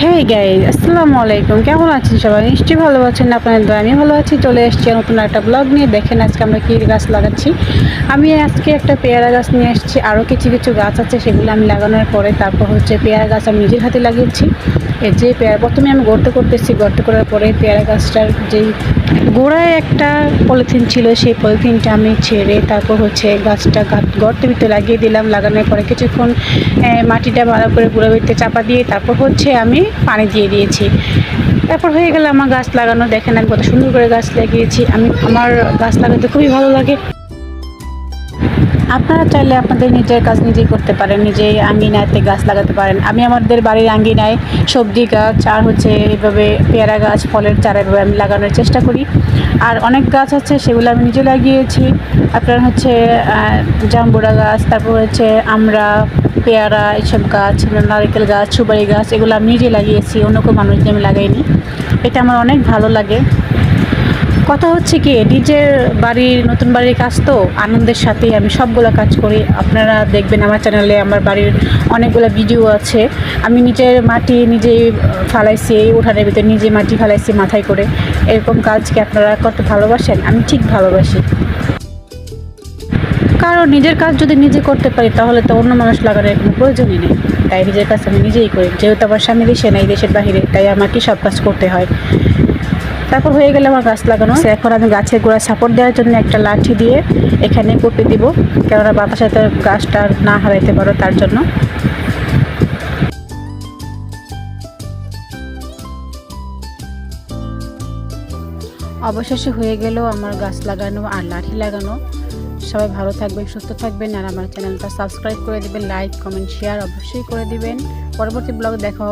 হ্যাঁ গাই আসসালামু আলাইকুম। কেমন আছেন সবাই? নিশ্চয়ই ভালো আছেন। আপনাদের দোয়া আমি ভালো আছি। চলে এসেছি নতুন একটা ব্লগ নিয়ে। দেখেন আজকে আমরা কী গাছ লাগাচ্ছি। আমি আজকে একটা পেয়ারা গাছ নিয়ে এসেছি। আরও কিছু কিছু গাছ আছে, সেগুলো আমি লাগানোর পরে তারপর হচ্ছে পেয়ারা গাছ আমি নিজের হাতে লাগিয়েছি। যে পেয়ারা, প্রথমে আমি গর্ত করতেছি, গর্ত করার পরে পেয়ারা গাছটার যেই গোড়ায় একটা পলিথিন ছিল, সেই পলিথিনটা আমি ছেড়ে তারপর হচ্ছে গাছটা গর্তের ভিতরে লাগিয়ে দিলাম, লাগানোর পরে কিছুক্ষণ মাটিটা ভালো করে গুঁড়ো ভিতরে চাপা দিয়ে তারপর হচ্ছে আমি পানি দিয়ে দিয়েছি। তারপর হয়ে গেল আমার গাছ লাগানো, দেখেন আমি কত সুন্দর করে গাছ লাগিয়েছি, আমি, আমার গাছ লাগাতে খুবই ভালো লাগে। আপনারা চাইলে আপনাদের নিজের কাজ নিজেই করতে পারেন নিজেই আঙ্গিনাতে গাছ লাগাতে পারেন। আমি আমাদের বাড়ির আঙ্গিনায় সবজি গাছ আর হচ্ছে এইভাবে পেয়ারা গাছ ফলের চারা এভাবে আমি লাগানোর চেষ্টা করি। আর অনেক গাছ আছে সেগুলো আমি নিজে লাগিয়েছি। আপনার হচ্ছে আহ, জাম্বুরা গাছ তারপর হচ্ছে আমরা পেয়ারা এইসব গাছ নারকেল গাছ সুপারি গাছ এগুলো আমি নিজে লাগিয়েছি অন্য কোনো মানুষ আমি লাগাইনি। এটা আমার অনেক ভালো লাগে। কথা হচ্ছে কি, নিজের বাড়ির, নতুন বাড়ির কাজ তো, আনন্দের সাথেই আমি সবগুলো কাজ করি। আপনারা দেখবেন আমার চ্যানেলে আমার বাড়ির অনেকগুলো ভিডিও আছে। আমি নিজের মাটি নিজেই ফালাইছি উঠানের ভিতরে নিজে মাটি ফালাইছি মাথায় করে। এরকম কাজকে আপনারা করতে ভালোবাসেন? আমি ঠিক ভালোবাসি। কারণ নিজের কাজ যদি নিজে করতে পারি, তাহলে তো অন্য মানুষ লাগানোর কোনো প্রয়োজনই নেই। তাই নিজের কাজ আমি নিজেই করি। যেহেতু আমার স্বামী দেশে নেই, দেশের বাইরে তাই আমাকে সব কাজ করতে হয়। তারপর হয়ে গেলে আমার গাছ লাগানো এখন আমি গাছের গোড়া সাপোর্ট দেওয়ার জন্য একটা লাঠি দিয়ে এখানে কুপে দিব। কেননা বাতাসে তো গাছটা না হারাইতে পারো, তার জন্য। অবশেষে হয়ে গেল আমার গাছ লাগানো আর লাঠি লাগানো। সবাই ভালো থাকবেন, সুস্থ থাকবেন আর আমার চ্যানেলটা সাবস্ক্রাইব করে দিবেন লাইক কমেন্ট শেয়ার অবশ্যই করে দিবেন। পরবর্তী ব্লগ দেখা